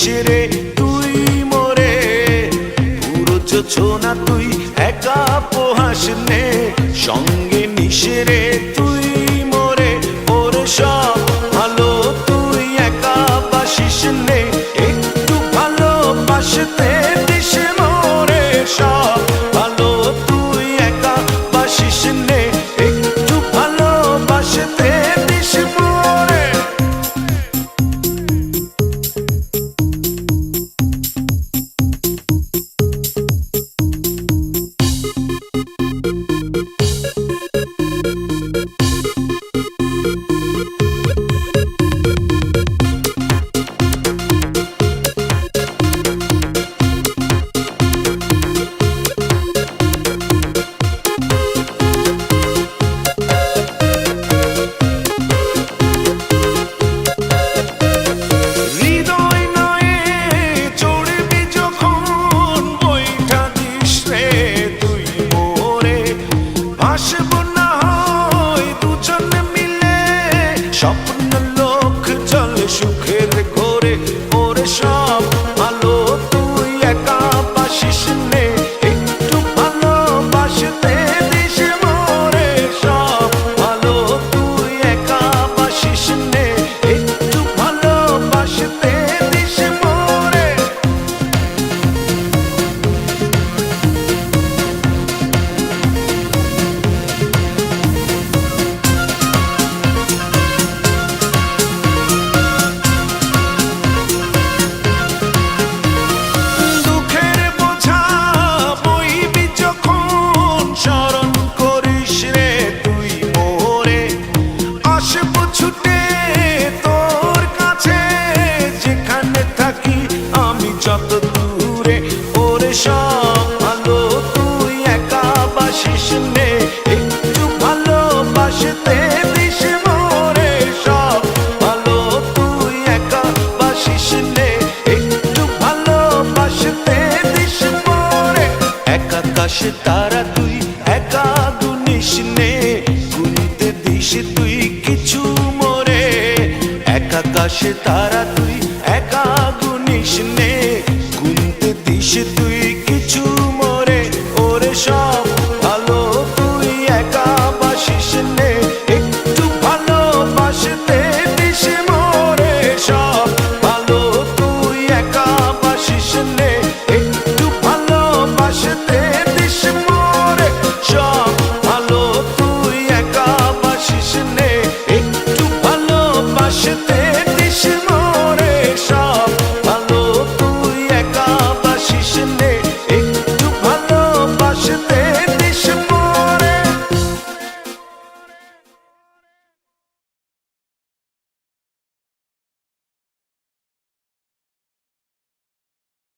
নিশরে তুই মরে। পুরো না তুই একা পোহাস নে। সঙ্গে মিশেরে তুই দিস সব। ভালো তুই তারা তুই একা গুনিস নে গুলিতে দিস তুই কিছু মোরে একা কাশ তারা তুই একা নে, গুনতে দিস তুই